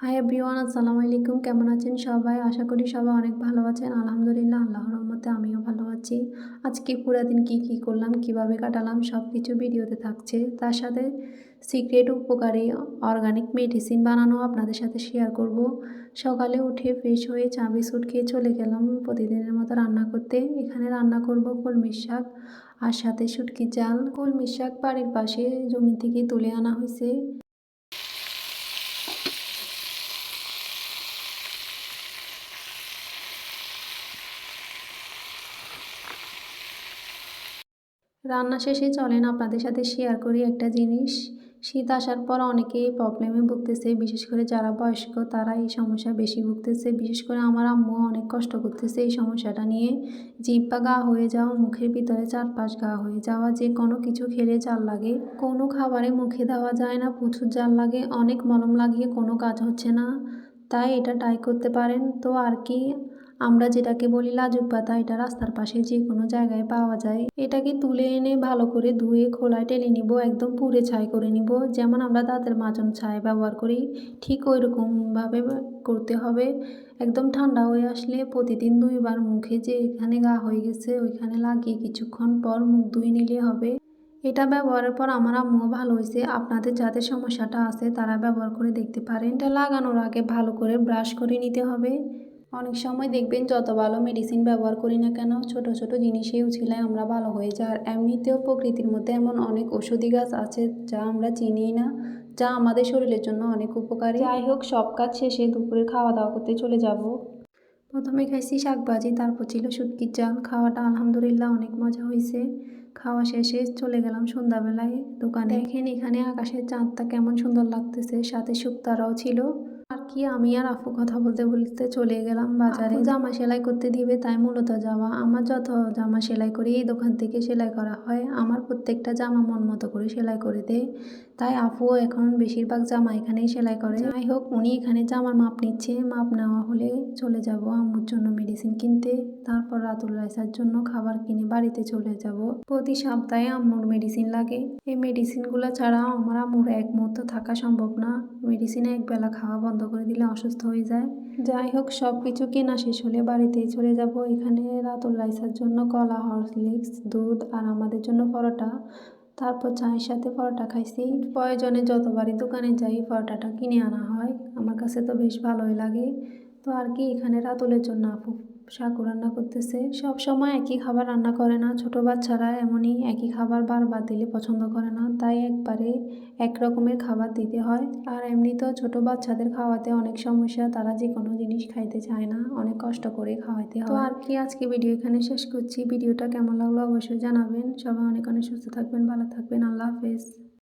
Hi everyone আসসালামু আলাইকুম। কেমন আছেন সবাই? আশা করি সবাই অনেক ভালো আছেন। আলহামদুলিল্লাহ আল্লাহ রহমতে আমিও ভালো আছি। আজকে পুরো দিন কী কী করলাম, কীভাবে কাটালাম সব কিছু ভিডিওতে থাকছে। তার সাথে সিক্রেট উপকারী অর্গানিক মেডিসিন বানানো আপনাদের সাথে শেয়ার করব। সকালে উঠে ফ্রেশ হয়ে চা বিস্কুট খেয়ে চলে গেলাম প্রতিদিনের মতো রান্না করতে। এখানে রান্না করব কলমির শাক আর সাথে শুটকি চাল। কলমির শাক বাড়ির পাশে জমি থেকে তুলে আনা হয়েছে। রান্না শেষে চলেন আপনাদের সাথে শেয়ার করি একটা জিনিস। শীত আসার পর অনেকেই প্রবলেমে ভুগতেছে, বিশেষ করে যারা বয়স্ক তারা এই সমস্যা বেশি ভুগতেছে। বিশেষ করে আমার আম্মু অনেক কষ্ট করতেছে এই সমস্যাটা নিয়ে। জিভ গা হয়ে যাওয়া, মুখের ভিতরে চারপাশ গা হয়ে যাওয়া, যে কোনো কিছু খেলে জাল লাগে। কোনো খাবারে মুখে দেওয়া যায় না, প্রচুর জাল লাগে, অনেক মলম লাগিয়ে কোনো কাজ হচ্ছে না। তাই এটা ট্রাই করতে পারেন। তো আর কি আমরা যেটাকে বলি লাজুক পাতা, এটা রাস্তার পাশে যে কোনো জায়গায় পাওয়া যায়। এটাকে তুলে এনে ভালো করে ধুয়ে খোলায় টেনে নিব, একদম পুড়ে ছাই করে নিব। যেমন আমরা দাঁতের মাজন ছাই ব্যবহার করি, ঠিক ওই রকমভাবে করতে হবে। একদম ঠান্ডা হয়ে আসলে প্রতিদিন দুইবার মুখে যে এখানে গা হয়ে গেছে, ওইখানে লাগিয়ে কিছুক্ষণ পর মুখ ধুয়ে নিলে হবে। এটা ব্যবহারের পর আমার আম্মুও ভালো হয়েছে। আপনাদের যাদের সমস্যাটা আছে, তারা ব্যবহার করে দেখতে পারেন। এটা লাগানোর আগে ভালো করে ব্রাশ করে নিতে হবে। অনেক সময় দেখবেন যত ভালো মেডিসিন ব্যবহার করি না কেন ছোট ছোট জিনিসেই উছিলায় আমরা ভালো হয়ে যাই। আর এমনিতেও প্রকৃতির মধ্যে এমন অনেক ওষুধি গাছ আছে যা আমরা চিনি না যা আমাদের শরীরের জন্য অনেক উপকারী। যাই হোক সব কাজ শেষে দুপুরে খাওয়া দাওয়া করতে চলে যাব। প্রথমে খাইছি শাকভাজি তারপর ছিল শুটকির চাল খাওয়াটা আলহামদুলিল্লাহ অনেক মজা হয়েছে। খাওয়া শেষে চলে গেলাম সন্ধ্যাবেলায় দোকানে। দেখেন এখানে আকাশের চাঁদটা কেমন সুন্দর লাগতেছে সাথে শুক্তারাও ছিল। আর কি আমি আর আপু কথা বলতে বলতে চলে গেলাম বাজারে। জামা সেলাই করতে দিবে তাই মূলত যাওয়া আমার যত জামা সেলাই করি এই দোকান থেকে সেলাই করা হয়। আমার প্রত্যেকটা জামা মন মতো করে সেলাই করে দেয়। তাই আপু এখন বেশিরভাগ জামা এখানেই সেলাই করে। যাই হোক উনি এখানে জামার মাপ নিচ্ছে। মাপ নেওয়া হলে চলে যাব আম্মুর জন্য মেডিসিন কিনতে। তারপর রাতুল রাইসার জন্য খাবার কিনে বাড়িতে চলে যাব। প্রতি সপ্তাহে আম্মুর মেডিসিন লাগে। এই মেডিসিনগুলো ছাড়া আমার আম্মুর এক মুহূর্ত থাকা সম্ভব না। মেডিসিন এক বেলা খাওয়া বন্ধ করে দিলে অসুস্থ হয়ে যায়। যাই হোক সব কিছু কেনা শেষ হলে বাড়িতেই চলে যাব। এখানে রাতুল রাইসার জন্য কলা, হরলিক্স, দুধ আর আমাদের জন্য পরোটা। তারপর চায়ের সাথে পরোটা খাইছি। প্রয়োজনে যতবারই দোকানে যাই, পরোটাটা কিনে আনা হয়। আমার কাছে তো বেশ ভালোই লাগে। তো আর কি এখানে রাতুলের জন্য, আপু? সাকু রান্না করতেছে। সব সময় একই খাবার রান্না করে না। ছোট বাচ্চারা এমনই একই খাবার বারবার দিলে পছন্দ করে না। তাই একবারে এক রকমের খাবার দিতে হয়। আর এমনিতেও ছোট বাচ্চাদের খাওয়াতে অনেক সমস্যা। তারা যে কোনো জিনিস খাইতে চায় না। অনেক কষ্ট করে খাওয়াইতে হয়। আর কি আজকে ভিডিও এখানে শেষ করছি। ভিডিওটা কেমন লাগল অবশ্যই জানাবেন। সবাই অনেক অনেক সুস্থ থাকবেন, ভালো থাকবেন। আল্লাহ হাফেজ।